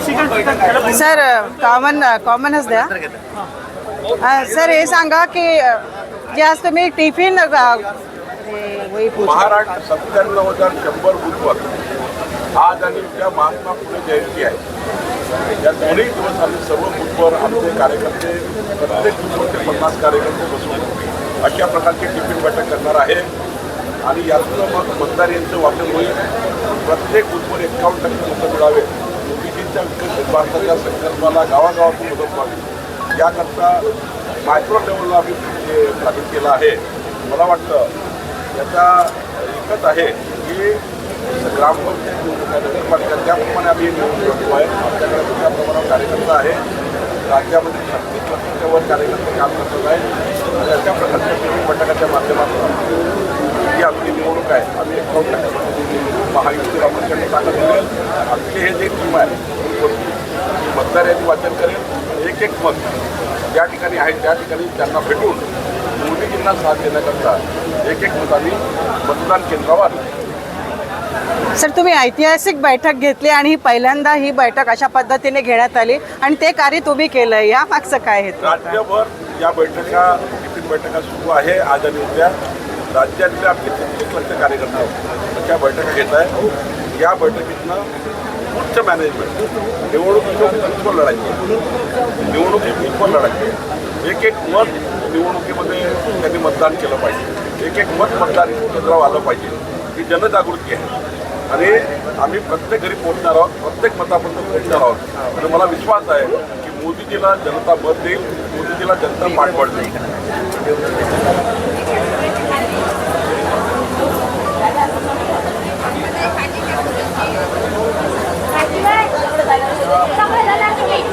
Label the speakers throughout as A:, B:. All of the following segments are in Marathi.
A: सर कॉमन कॉमनच द्या अ, सर। हे सांगा की अ, जे आज तुम्ही टिफ़िन हे, वही पूछ।
B: महाराष्ट्र सत्त्याण्णव हज़ार शंभर बुथवर आज आणि उद्या महात्मा फुले जयंती आहे। या दोन्ही दिवस आम्ही सर्व बुथवर आमचे कार्यकर्ते प्रत्येक बुथवर ते पन्नास कार्यकर्ते बसून अशा प्रकारची टिफ़िन बैठक करणार आहे. आणि यातून मग मतदार यांचं वाटप होईल. प्रत्येक बुथवर एकावन्न टक्के मतं मिळावे मोदीजींच्या विकसित भारताच्या संकल्पाला गावागावातून मदत व्हावी याकरता मायक्रो लेवलला आम्ही स्थापित केलं आहे. मला वाटतं याचा एकच आहे की ग्रामपंचायत निवडणुका नगरपालिका त्याप्रमाणे आम्ही निवडणूक लढवतो आहे आमच्याकडे मोठ्या प्रमाणावर कार्यकर्ता आहे राज्यामध्ये छत्तीस टक्क्याच्या कार्यकर्ते काम करत आहेत अशा प्रकारच्या निवडणूक घटकाच्या माध्यमातून ही आपली निवडणूक आहे. आम्ही एकावन्न टक्क्यापर्यंत महायुतीला सांगत ताकद आमची हे जे टीम आहे यादी वाचन करेल एक एक मत ज्या ठिकाणी आहे त्या ठिकाणी त्यांना भेटून मोदीजींना साथ देण्याकरता एक एक मत आम्ही मतदान केंद्रावर.
A: सर तुम्ही ऐतिहासिक बैठक घेतली आणि ही पहिल्यांदा ही बैठक अशा पद्धतीने घेण्यात आली आणि ते कार्य तुम्ही केलं या मागचं काय हेतू होता?
B: राज्यभर या बैठका टिफिन बैठका सुरू आहे आज आणि उद्या राज्यातले आपले छत्तीस लक्ष कार्यकर्ते त्या बैठका घेत आहे या बैठकीतनं उच्च मॅनेजमेंट निवडणुकीचं विश्व लढायची निवडणुकी विश्व लढायची एक एक मत निवडणुकीमध्ये त्यांनी मतदान केलं पाहिजे. एक एक मत मतदान केंद्रावर आलं पाहिजे. ही जनजागृती आहे. आणि आम्ही प्रत्येक घरी पोहोचणार आहोत प्रत्येक मतापर्यंत पोहोचणार आहोत. आणि मला विश्वास आहे की मोदीजीला जनता मत देईल मोदीजीला जनता पाठबळ देईल.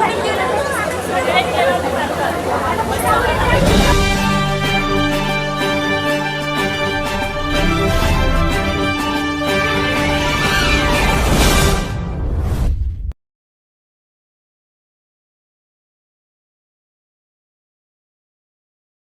B: Thank you.